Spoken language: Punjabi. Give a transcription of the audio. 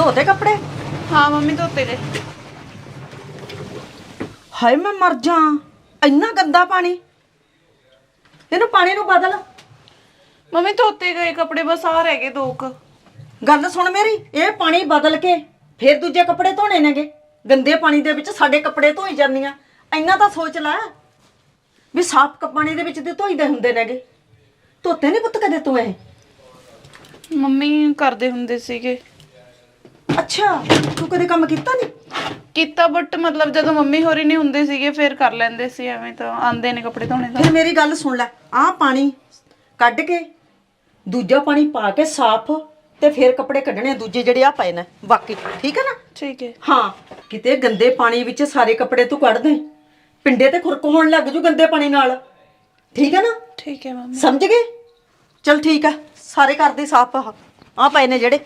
ਧੋਤੇ ਕੱਪੜੇ? ਹਾਂ ਮੰਮੀ ਧੋਤੇ ਗਏ ਹਾਏ ਮੈਂ ਮਰ ਜਾ ਇੰਨਾ ਗੰਦਾ ਪਾਣੀ। ਇਹਨੂੰ ਪਾਣੀ ਨੂੰ ਬਦਲ। ਮੰਮੀ ਧੋਤੇ ਗਏ ਕੱਪੜੇ ਬਸ ਆ ਰਹਿ ਗਏ ਦੋ ਕੁ। ਗੱਲ ਸੁਣ ਮੇਰੀ ਇਹ ਪਾਣੀ ਬਦਲ ਕੇ ਫਿਰ ਦੂਜੇ ਕੱਪੜੇ ਧੋਣੇ ਨੇਗੇ। ਗੰਦੇ ਪਾਣੀ ਦੇ ਵਿੱਚ ਸਾਡੇ ਕੱਪੜੇ ਧੋਈ ਜਾਂਦੀਆਂ। ਇੰਨਾ ਤਾਂ ਸੋਚ ਲੈ ਵੀ ਸਾਫ਼ ਪਾਣੀ ਦੇ ਵਿੱਚ ਤੇ ਧੋਈਦੇ ਹੁੰਦੇ ਨੇਗੇ। ਧੋਤੇ ਨਹੀਂ ਪੁੱਤ ਕਦੇ ਤੂੰ ਇਹ? ਮੰਮੀ ਕਰਦੇ ਹੁੰਦੇ ਸੀਗੇ। ਅੱਛਾ ਤੂੰ ਕਦੇ ਕੰਮ ਕੀਤਾ ਨਹੀਂ ਕੀਤਾ ਬਟ ਮਤਲਬ ਜਦੋਂ ਮੰਮੀ ਹੋਰੀ ਨਹੀਂ ਹੁੰਦੇ ਸੀਗੇ ਫਿਰ ਕਰ ਲੈਂਦੇ ਸੀ ਐਵੇਂ ਤਾਂ ਆਂਦੇ ਨੇ ਕੱਪੜੇ ਧੋਣੇ ਤਾਂ। ਫਿਰ ਮੇਰੀ ਗੱਲ ਸੁਣ ਲੈ ਆਹ ਪਾਣੀ ਕੱਢ ਕੇ ਦੂਜਾ ਪਾਣੀ ਪਾ ਕੇ ਸਾਫ਼ ਤੇ ਫਿਰ ਕੱਪੜੇ ਕੱਢਣੇ ਦੂਜੇ ਜਿਹੜੇ ਆ ਪਏ ਨੇ ਬਾਕੀ ਠੀਕ ਹੈ ਨਾ? ਠੀਕ ਹੈ ਹਾਂ ਕਿਤੇ ਗੰਦੇ ਪਾਣੀ ਵਿੱਚ ਸਾਰੇ ਕੱਪੜੇ ਤੂੰ ਕੱਢ ਦੇ ਪਿੰਡੇ ਤੇ ਖੁਰਕ ਹੋਣ ਲੱਗ ਜੂ ਗੰਦੇ ਪਾਣੀ ਨਾਲ ਠੀਕ ਹੈ ਨਾ? ਠੀਕ ਹੈ ਮੰਮੀ। ਸਮਝ ਗਏ? ਚਲ ਠੀਕ ਆ ਸਾਰੇ ਕਰਦੇ ਸਾਫ਼ ਆ ਆਹ ਪਏ ਨੇ ਜਿਹੜੇ।